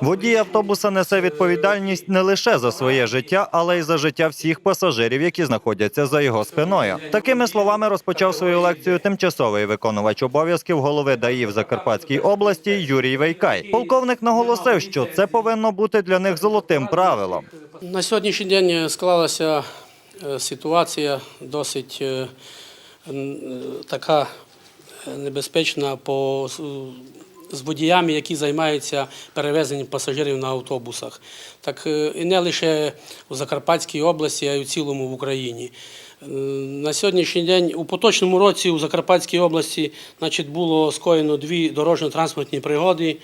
Водій автобуса несе відповідальність не лише за своє життя, але й за життя всіх пасажирів, які знаходяться за його спиною. Такими словами розпочав свою лекцію тимчасовий виконувач обов'язків голови ДАІ в Закарпатській області Юрій Вейкай. Полковник наголосив, що це повинно бути для них золотим правилом. На сьогоднішній день склалася е, ситуація досить е, е, така небезпечна по з- водіями, які займаються перевезенням пасажирів на автобусах. Так е, і не лише у Закарпатській області, а й у цілому в Україні. Е, На сьогоднішній день у поточному році у Закарпатській області значить, було скоєно дві дорожньо-транспортні пригоди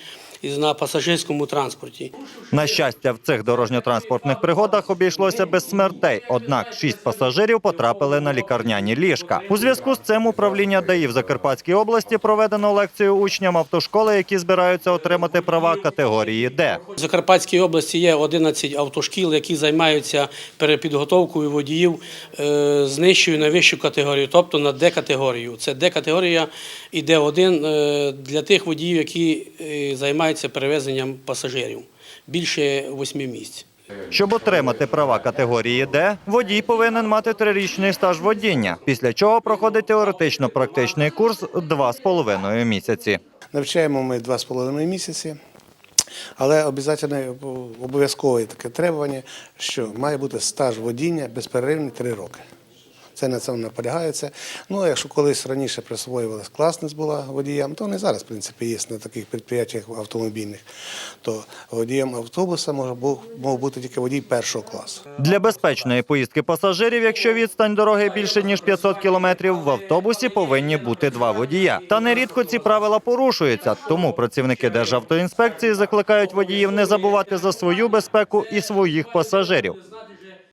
із на пасажирському транспорті. На щастя, в цих дорожньо-транспортних пригодах обійшлося без смертей. Однак шість пасажирів потрапили на лікарняні ліжка. У зв'язку з цим управління ДАІ в Закарпатській області проведено лекцію учням автошколи, які збираються отримати права категорії Д. В Закарпатській області є 11 автошкіл, які займаються перепідготовкою водіїв е, з нижчою на вищу категорію, тобто на Д-категорію. Це Д-категорія і Д1 е, для тих водіїв, які е, займаються перевезенням пасажирів. Більше восьми місць. Щоб отримати права категорії Д, водій повинен мати трирічний стаж водіння, після чого проходить теоретично-практичний курс два з половиною місяці. Навчаємо ми два з половиною місяці, але обов'язково обов'язкове таке требування, що має бути стаж водіння безперервний три роки. Це на цьому наполягається. Ну, якщо колись раніше присвоювалась класність була водіям, то вони зараз, в принципі, є на таких підприємствах автомобільних, то водієм автобуса може мав бути тільки водій першого класу. Для безпечної поїздки пасажирів, якщо відстань дороги більше ніж 500 кілометрів, в автобусі повинні бути два водія. Та нерідко ці правила порушуються, тому працівники Державтоінспекції закликають водіїв не забувати за свою безпеку і своїх пасажирів.